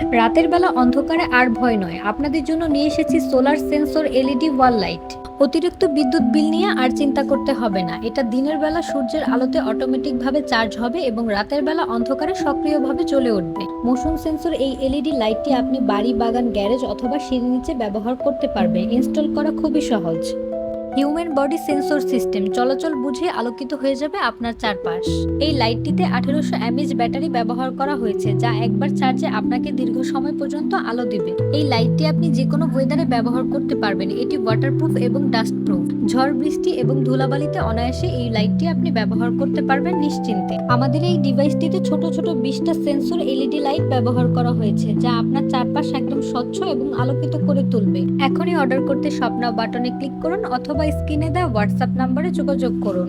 রাতের বেলা অন্ধকারে আর ভয় নয়। আপনাদের জন্য নিয়ে এসেছি solar sensor LED wall light. অতিরিক্ত বিদ্যুৎ বিল নিয়ে আর চিন্তা করতে হবে না। এটা দিনের বেলা সূর্যের আলোতে অটোমেটিকভাবে চার্জ হবে এবং রাতের বেলা অন্ধকারে সক্রিয়ভাবে চলে উঠবে। মোশন সেন্সর এই এলইডি লাইটটি আপনি বাড়ি, বাগান গ্যারেজ অথবা সিঁড়ি নিচে ব্যবহার করতে পারবেন ইনস্টল করা খুবই সহজ। হিউম্যান বডি সেন্সর সিস্টেম চলাচল বুঝে আলোকিত হয়ে যাবে আপনার চারপাশ। এই লাইটটিতে আঠেরোশো এমএইচ ব্যাটারি ব্যবহার করা হয়েছে, যা একবার চার্জে আপনাকে দীর্ঘ সময় পর্যন্ত আলো দিবে। এই লাইটটি আপনি যে কোনো ওয়েদারে ব্যবহার করতে পারবেন, এটি ওয়াটারপ্রুফ এবং ডাস্ট প্রুফ ঝড়, বৃষ্টি এবং ধুলাবালিতে অনায়াসে এই লাইটটি আপনি ব্যবহার করতে পারবেন নিশ্চিন্তে। আমাদের এই ডিভাইসটিতে ছোট ছোট বিশটা সেন্সর এলইডি লাইট ব্যবহার করা হয়েছে, যা আপনার চারপাশ একদম স্বচ্ছ এবং আলোকিত করে তুলবে। এখনই অর্ডার করতে স্বপ্না বাটনে ক্লিক করুন অথবা স্ক্রিনে দেওয়া হোয়াটসঅ্যাপ নম্বরে যোগাযোগ করুন।